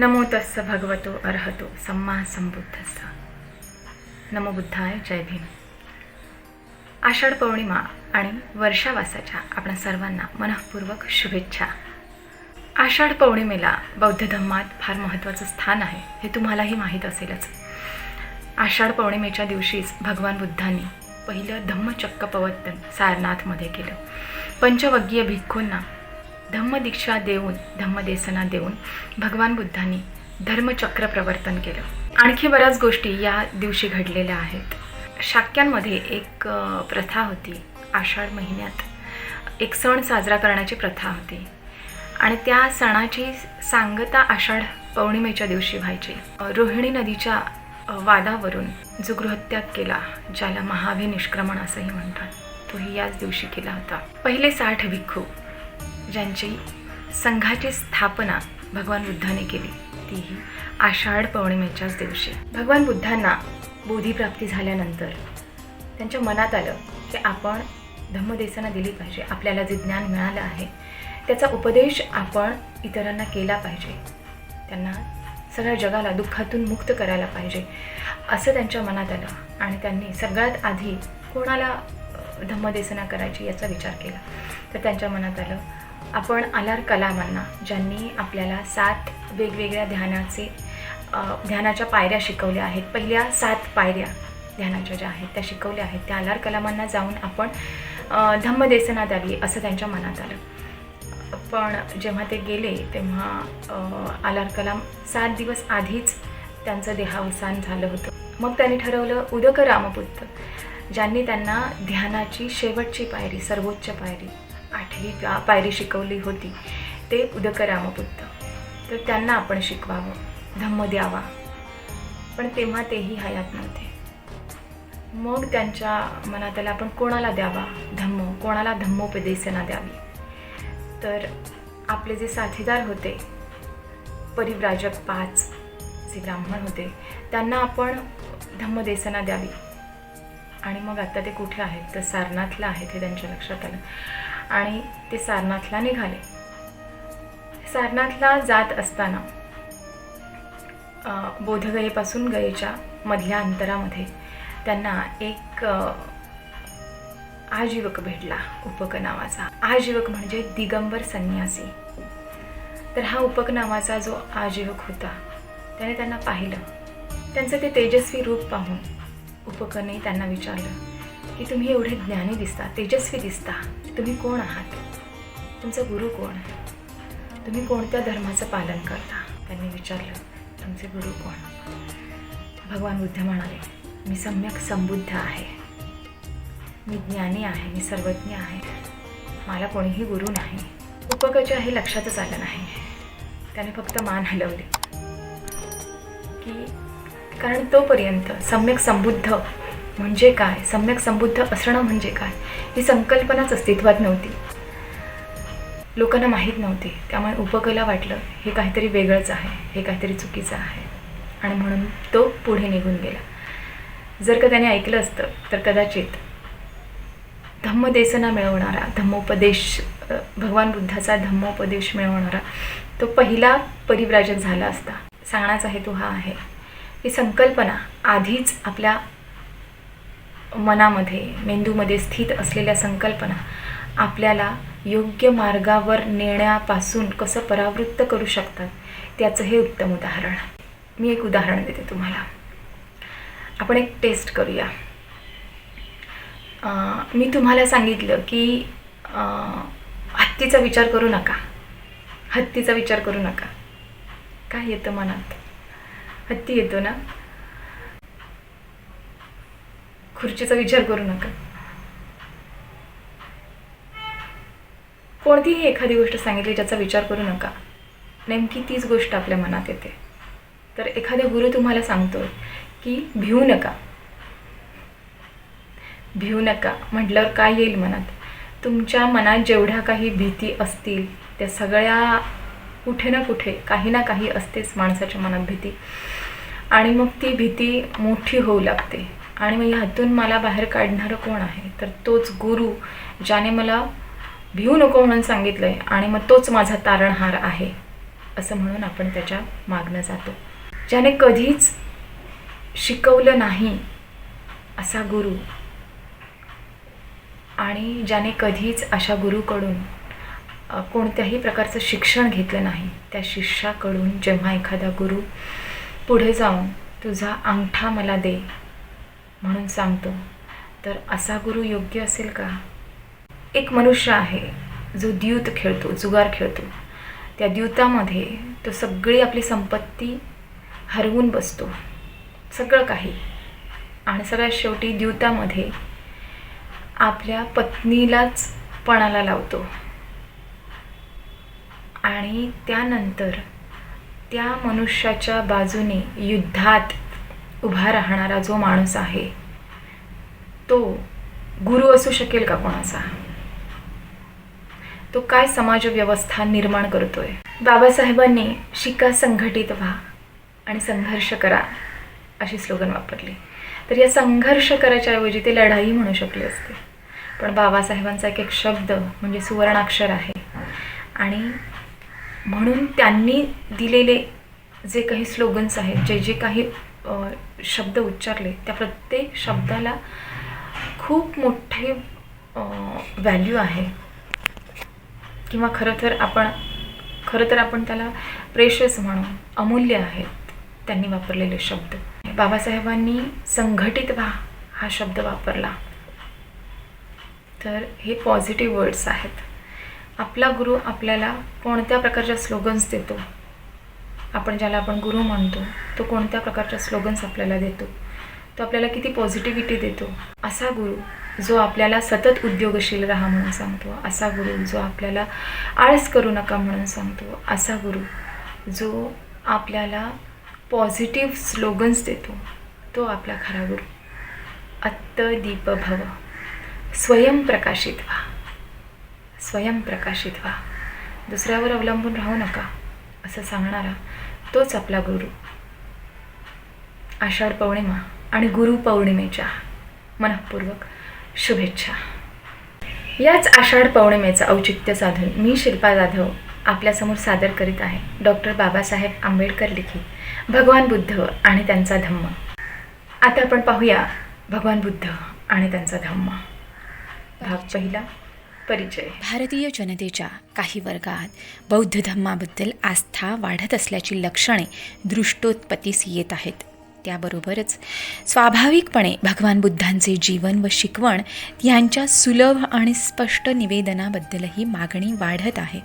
नमो तस्स भगवतो अर्हतो सम्मा संबुद्धस्स नमो बुद्धाय जय भीम। आषाढ पौर्णिमा आणि वर्षावासाच्या आपण सर्वांना मनःपूर्वक शुभेच्छा। आषाढ पौर्णिमेला बौद्ध धम्मात फार महत्त्वाचं स्थान आहे हे तुम्हालाही माहीत असेलच। आषाढ पौर्णिमेच्या दिवशीच भगवान बुद्धांनी पहिलं धम्मचक्क पवत्तन सारनाथमध्ये केलं। पंचवग्गीय भिक्खूंना धम्मदीक्षा देऊन धम्मदेसना देऊन भगवान बुद्धांनी धर्मचक्र प्रवर्तन केलं. आणखी बऱ्याच गोष्टी या दिवशी घडलेल्या आहेत. शाक्यांमध्ये एक प्रथा होती आषाढ महिन्यात. एक सण साजरा करण्याची प्रथा होती. आणि त्या सणाची सांगता आषाढ पौर्णिमेच्या दिवशी व्हायची. रोहिणी नदीच्या वादावरून जो गृहत्याग केला ज्याला महावे निष्क्रमण असंही म्हणतात. तोही याच दिवशी केला होता. पहिले साठ भिक्खू ज्यांची संघाची स्थापना भगवान बुद्धाने केली तीही आषाढ पौर्णिमेच्याच दिवशी. भगवान बुद्धांना बोधीप्राप्ती झाल्यानंतर त्यांच्या मनात आलं की आपण धम्मदेसना दिली पाहिजे आपल्याला जे ज्ञान मिळालं आहे त्याचा उपदेश आपण इतरांना केला पाहिजे. त्यांना सगळ्या जगाला दुःखातून मुक्त करायला पाहिजे असं त्यांच्या मनात आलं आणि त्यांनी सगळ्यात आधी कोणाला धम्मदेसना करायची याचा विचार केला. तर त्यांच्या मनात आलं आपण आलार कलामांना ज्यांनी आपल्याला सात वेगवेगळ्या ध्यानाचे ध्यानाच्या पायऱ्या शिकवल्या आहेत पहिल्या सात पायऱ्या ध्यानाच्या ज्या आहेत त्या शिकवल्या आहेत. त्या अलार कलामांना जाऊन आपण धम्मदेसना द्यावी असं त्यांच्या मनात आलं. पण जेव्हा ते गेले तेव्हा आलार कलाम सात दिवस आधीच त्यांचं देहावसान झालं होतं. मग त्यांनी ठरवलं उदक रामपुत्र ज्यांनी त्यांना ध्यानाची शेवटची पायरी सर्वोच्च पायरी आठवी पायरी शिकवली होती. ते उदक रामपुत्र. तर त्यांना आपण शिकवावं धम्म द्यावा. पण तेव्हा तेही हयात नव्हते. मग त्यांच्या मनात आलं आपण कोणाला द्यावा? धम्म. कोणाला धम्मोपदेशना द्यावी? तर आपले जे साथीदार होते परिव्राजक पाच जे ब्राह्मण होते त्यांना आपण धम्मदेसना द्यावी. आणि मग आता ते कुठे आहेत? तर सारनाथला आहेत हे त्यांच्या लक्षात आलं. आणि ते सारनाथला निघाले. सारनाथला जात असताना बोधगयेपासून गयेच्या मधल्या अंतरामध्ये त्यांना एक आजीवक भेटला उपक नावाचा. आजीवक म्हणजे दिगंबर संन्यासी. तर हा उपक नावाचा जो आजीवक होता त्याने त्यांना पाहिलं. त्यांचं ते तेजस्वी रूप पाहून उपकने त्यांना विचारलं की तुम्ही एवढे ज्ञानी दिसता तेजस्वी दिसता तुम्ही कोण आहात? तुमचा गुरु कोण तुम्ही कोणत्या धर्माचं पालन करता? त्यांनी विचारलं तुमचे गुरु कोण? भगवान बुद्ध म्हणाले मी सम्यक समबुद्ध आहे. मी ज्ञानी आहे मी सर्वज्ञ आहे. मला कोणीही गुरु नाही. उपकाच्या हे लक्षातच आलं नाही. त्याने फक्त मान हलवली की कारण तोपर्यंत सम्यक समबुद्ध म्हणजे काय? सम्यक समृद्ध असणं म्हणजे काय? ही संकल्पनाच अस्तित्वात नव्हती. लोकांना माहीत नव्हती. त्यामुळे उपकला वाटलं हे काहीतरी वेगळंच आहे हे काहीतरी चुकीचं आहे. आणि म्हणून तो पुढे निघून गेला. जर का त्याने ऐकलं असतं तर कदाचित धम्मदेसना मिळवणारा धम्मोपदेश भगवान बुद्धाचा धम्मोपदेश मिळवणारा तो पहिला परिव्राजक झाला असता. सांगण्याचा हेतू हा आहे. ही संकल्पना आधीच आपल्या मनामध्ये मेंदूमध्ये स्थित असलेल्या संकल्पना आपल्याला योग्य मार्गावर नेण्यापासून कसं परावृत्त करू शकतात त्याचं हे उत्तम उदाहरण. मी एक उदाहरण देते तुम्हाला. आपण एक टेस्ट करूया. मी तुम्हाला सांगितलं की हत्तीचा विचार करू नका. हत्तीचा विचार करू नका. काय येतं मनात? हत्ती येतो ना? खुर्चीचा विचार करू नका. कोणतीही एखादी गोष्ट सांगितली ज्याचा विचार करू नका. नेमकी तीच गोष्ट आपल्या मनात येते. तर एखादा गुरु तुम्हाला सांगतो की भिवू नका. भिवू नका म्हटल्यावर काय येईल मनात? तुमच्या मनात जेवढ्या काही भीती असतील त्या सगळ्या कुठे ना कुठे काही ना काही असतेच माणसाच्या मनात भीती. आणि मग ती भीती मोठी होऊ लागते. आणि मग ह्यातून मला बाहेर काढणारं कोण आहे? तर तोच गुरु ज्याने मला भिवू नको म्हणून सांगितलं आहे आणि मग तोच माझा तारणहार आहे असं म्हणून आपण त्याच्या मागणं जातो. ज्याने कधीच शिकवलं नाही असा गुरु आणि ज्याने कधीच अशा गुरुकडून कोणत्याही प्रकारचं शिक्षण घेतलं नाही त्या शिष्याकडून जेव्हा एखादा गुरु पुढे जाऊन तुझा अंगठा मला दे म्हणून सांगतो. तर असा गुरु योग्य असेल का? एक मनुष्य आहे जो द्यूत खेळतो जुगार खेळतो. त्या द्यूतामध्ये तो सगळी आपली संपत्ती हरवून बसतो. सगळं काही. आणि सगळ्यात शेवटी द्यूतामध्ये आपल्या पत्नीलाच पणाला लावतो. आणि त्यानंतर त्या मनुष्याच्या बाजूने युद्धात उभा राहणारा जो माणूस आहे तो गुरु असू शकेल का कोणाचा? तो काय समाज व्यवस्था निर्माण करतोय? बाबासाहेबांनी शिका संघटित व्हा आणि संघर्ष करा अशी स्लोगन वापरली. तर या संघर्ष करायच्या ऐवजी ते लढाई म्हणू शकले असते. पण बाबासाहेबांचा एक एक शब्द म्हणजे सुवर्णाक्षर आहे. आणि म्हणून त्यांनी दिलेले जे काही स्लोगन्स आहेत जे जे काही शब्द उच्चारले. त्या प्रत्येक शब्दाला खूप मोठे व्हॅल्यू आहे. किंवा खरं तर आपण खरं तर आपण त्याला प्रेशस म्हणू. अमूल्य आहेत त्यांनी वापरलेले शब्द. बाबासाहेबांनी संघटित व्हा हा शब्द वापरला. तर हे पॉझिटिव्ह वर्ड्स आहेत. आपला गुरु आपल्याला कोणत्या प्रकारच्या स्लोगन्स देतो? आपण ज्याला आपण गुरु म्हणतो तो कोणत्या प्रकारच्या स्लोगन्स आपल्याला देतो? तो आपल्याला किती पॉझिटिव्हिटी देतो? असा गुरु जो आपल्याला सतत उद्योगशील राहा म्हणून सांगतो. असा गुरु जो आपल्याला आळस करू नका म्हणून सांगतो. असा गुरु जो आपल्याला पॉझिटिव्ह स्लोगन्स देतो तो आपला खरा गुरु. अत्त दीप भव स्वयंप्रकाशित व्हा स्वयंप्रकाशित व्हा. दुसऱ्यावर अवलंबून राहू नका असं सांगणारा तोच आपला गुरु. आषाढ पौर्णिमा आणि गुरु पौर्णिमेच्या मनःपूर्वक शुभेच्छा. याच आषाढ पौर्णिमेचं औचित्य साधून मी शिल्पा जाधव आपल्यासमोर सादर करीत आहे. डॉक्टर बाबासाहेब आंबेडकर लिखित भगवान बुद्ध आणि त्यांचा धम्म. आता आपण पाहूया भगवान बुद्ध आणि त्यांचा धम्म. भाग पहिला. परिचय. भारतीय जनतेच्या काही वर्गात बौद्ध धर्माबद्दल आस्था वाढत असल्याची लक्षणे दृष्टोत्पत्तीस येत आहेत. त्याबरोबरच स्वाभाविकपणे भगवान बुद्धांचे जीवन व शिकवण यांच्या सुलभ आणि स्पष्ट निवेदनाबद्दलही मागणी वाढत आहे.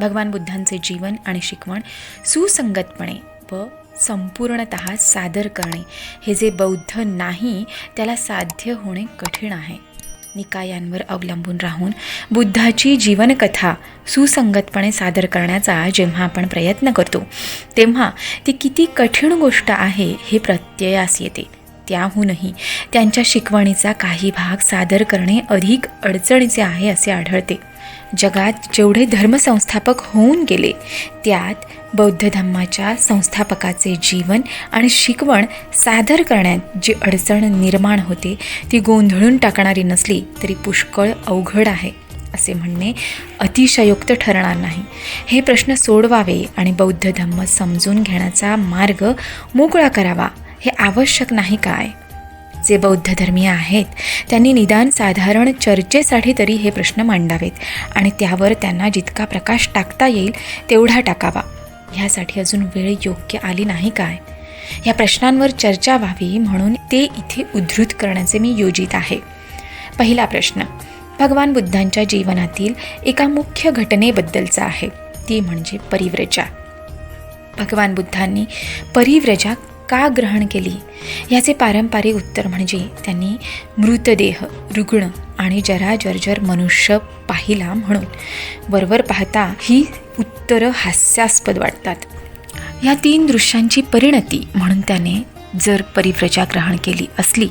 भगवान बुद्धांचे जीवन आणि शिकवण सुसंगतपणे व संपूर्णत सादर करणे हे जे बौद्ध नाही त्याला साध्य होणे कठीण आहे. निकायांवर अवलंबून राहून बुद्धाची जीवनकथा सुसंगतपणे सादर करण्याचा जेव्हा आपण प्रयत्न करतो तेव्हा ती किती कठीण गोष्ट आहे हे प्रत्ययास येते. त्याहूनही त्यांच्या शिकवणीचा काही भाग सादर करणे अधिक अडचणीचे आहे असे आढळते. जगात जेवढे धर्मसंस्थापक होऊन गेले त्यात बौद्ध धम्माच्या संस्थापकाचे जीवन आणि शिकवण सादर करण्यात जी अडचण निर्माण होते ती गोंधळून टाकणारी नसली तरी पुष्कळ अवघड आहे असे म्हणणे अतिशयोक्त ठरणार नाही. हे प्रश्न सोडवावे आणि बौद्ध धम्म समजून घेण्याचा मार्ग मोकळा करावा हे आवश्यक नाही काय? जे बौद्ध धर्मीय आहेत त्यांनी निदान साधारण चर्चेसाठी तरी हे प्रश्न मांडावेत आणि त्यावर त्यांना जितका प्रकाश टाकता येईल तेवढा टाकावा. ह्यासाठी अजून वेळ योग्य आली नाही काय? या प्रश्नांवर चर्चा व्हावी म्हणून ते इथे उद्धृत करण्याचे मी योजित आहे. पहिला प्रश्न भगवान बुद्धांच्या जीवनातील एका मुख्य घटनेबद्दलचा आहे. ती म्हणजे परिव्रजा. भगवान बुद्धांनी परिव्रजा का ग्रहण केली? याचे पारंपरिक उत्तर म्हणजे त्यांनी मृतदेह रुग्ण आणि जरा जर्जर मनुष्य पाहिला म्हणून. वरवर पाहता ही उत्तरं हास्यास्पद वाटतात. या तीन दृश्यांची परिणती म्हणून त्याने जर परिव्रजा ग्रहण केली असली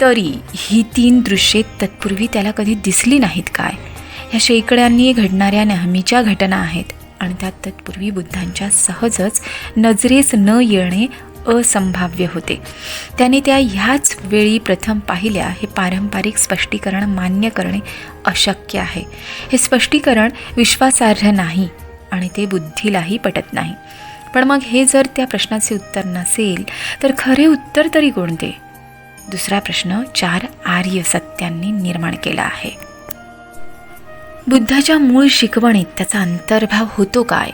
तरी ही तीन दृश्ये तत्पूर्वी त्याला कधी दिसली नाहीत काय? ह्या शेकड्यांनी घडणाऱ्या नेहमीच्या घटना आहेत आणि त्यात तत्पूर्वी बुद्धांच्या सहजच नजरेस न येणे असंभाव्य होते. त्याने त्या ह्याच वेळी प्रथम पाहिल्या हे पारंपरिक स्पष्टीकरण मान्य करणे अशक्य आहे. हे स्पष्टीकरण विश्वासार्ह नाही आणि ते बुद्धीलाही पटत नाही. पण मग हे जर त्या प्रश्नाचे उत्तर नसेल तर खरे उत्तर तरी कोणते? दुसरा प्रश्न चार आर्य सत्यांनी निर्माण केला आहे. बुद्धाच्या मूळ शिकवणीत त्याचा अंतर्भाव होतो काय?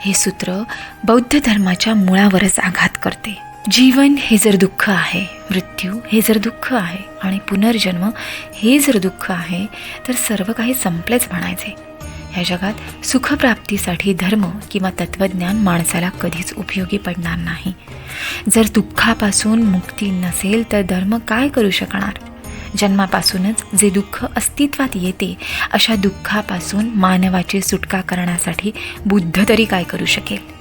हे सूत्र बौद्ध धर्माच्या मुळावरच आघात करते. जीवन हे जर दुःख आहे मृत्यू हे जर दुःख आहे आणि पुनर्जन्म हे जर दुःख आहे तर सर्व काही संपलेच म्हणायचे. ह्या जगात सुखप्राप्तीसाठी धर्म किंवा तत्त्वज्ञान माणसाला कधीच उपयोगी पडणार नाही. जर दुःखापासून मुक्ती नसेल तर धर्म काय करू शकणार? जन्मापासूनच जे दुःख अस्तित्वात येते अशा दुःखापासून मानवाची सुटका करण्यासाठी बुद्ध तरी काय करू शकेल?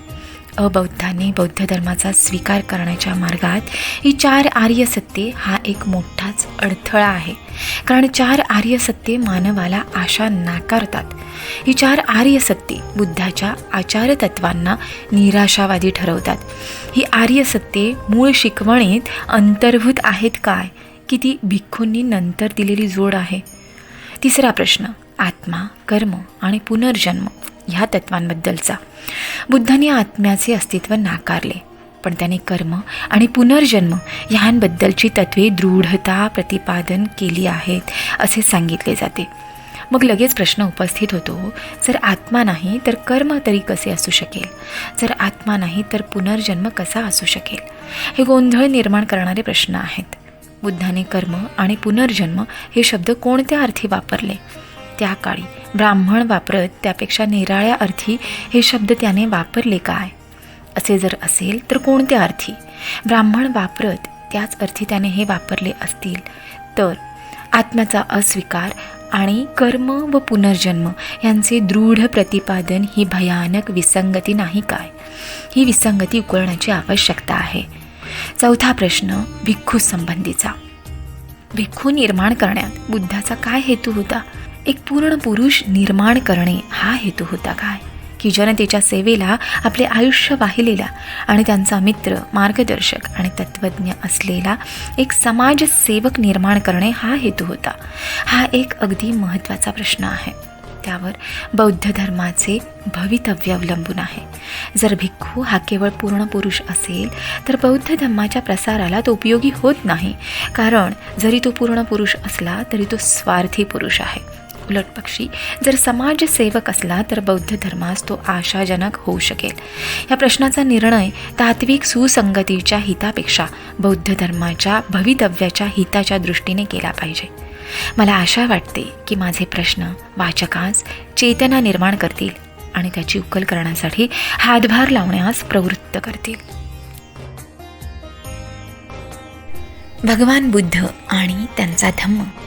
अबौद्धांनी बौद्ध धर्माचा स्वीकार करण्याच्या मार्गात ही चार आर्य सत्ये हा एक मोठाच अडथळा आहे. कारण चार आर्य सत्ये मानवाला आशा नाकारतात. ही चार आर्य सत्ये बुद्धाच्या आचारतत्वांना निराशावादी ठरवतात. ही आर्य सत्ये मूळ शिकवणीत अंतर्भूत आहेत काय? की ती भिक्खूंनी नंतर दिलेली जोड आहे? तिसरा प्रश्न आत्मा कर्म आणि पुनर्जन्म. ह्या तत्वांबद्दलचा. बुद्धांनी आत्म्याचे अस्तित्व नाकारले पण त्याने कर्म आणि पुनर्जन्म ह्यांबद्दलची तत्वे दृढता प्रतिपादन केली आहेत असे सांगितले जाते. मग लगेच प्रश्न उपस्थित होतो जर आत्मा नाही तर कर्म तरी कसे असू शकेल? जर आत्मा नाही तर पुनर्जन्म कसा असू शकेल? हे गोंधळ निर्माण करणारे प्रश्न आहेत. बुद्धाने कर्म आणि पुनर्जन्म हे शब्द कोणत्या अर्थी वापरले? त्या काळी ब्राह्मण वापरत त्यापेक्षा निराळ्या अर्थी हे शब्द त्याने वापरले काय? असे जर असेल तर कोणत्या अर्थी? ब्राह्मण वापरत त्याच अर्थी त्याने हे वापरले असतील तर आत्म्याचा अस्वीकार आणि कर्म व पुनर्जन्म यांचे दृढ प्रतिपादन ही भयानक विसंगती नाही काय? ही विसंगती उकळण्याची आवश्यकता आहे. चौथा प्रश्न भिक्खू संबंधीचा. भिक्खू निर्माण करण्यात बुद्धाचा काय हेतू होता? एक पूर्ण पुरुष निर्माण करणे हा हेतू होता काय? की जनतेच्या सेवेला आपले आयुष्य वाहिलेला आणि त्यांचा मित्र मार्गदर्शक आणि तत्त्वज्ञ असलेला एक समाजसेवक निर्माण करणे हा हेतू होता. हा एक अगदी महत्त्वाचा प्रश्न आहे. त्यावर बौद्ध धर्माचे भवितव्य अवलंबून आहे. जर भिक्खू हा केवळ पूर्ण पुरुष असेल तर बौद्ध धर्माच्या प्रसाराला तो उपयोगी होत नाही. कारण जरी तो पूर्ण पुरुष असला तरी तो स्वार्थी पुरुष आहे. उलट पक्षी. जर समाजसेवक असला तर बौद्ध धर्मास तो आशाजनक होऊ शकेल. या प्रश्नाचा निर्णय तात्विक सुसंगतीच्या हितापेक्षा बौद्ध धर्माच्या भवितव्याच्या हिताच्या दृष्टीने केला पाहिजे. मला आशा वाटते की माझे प्रश्न वाचकास चेतना निर्माण करतील आणि त्याची उकल करण्यासाठी हातभार लावण्यास प्रवृत्त करतील. भगवान बुद्ध आणि त्यांचा धम्म.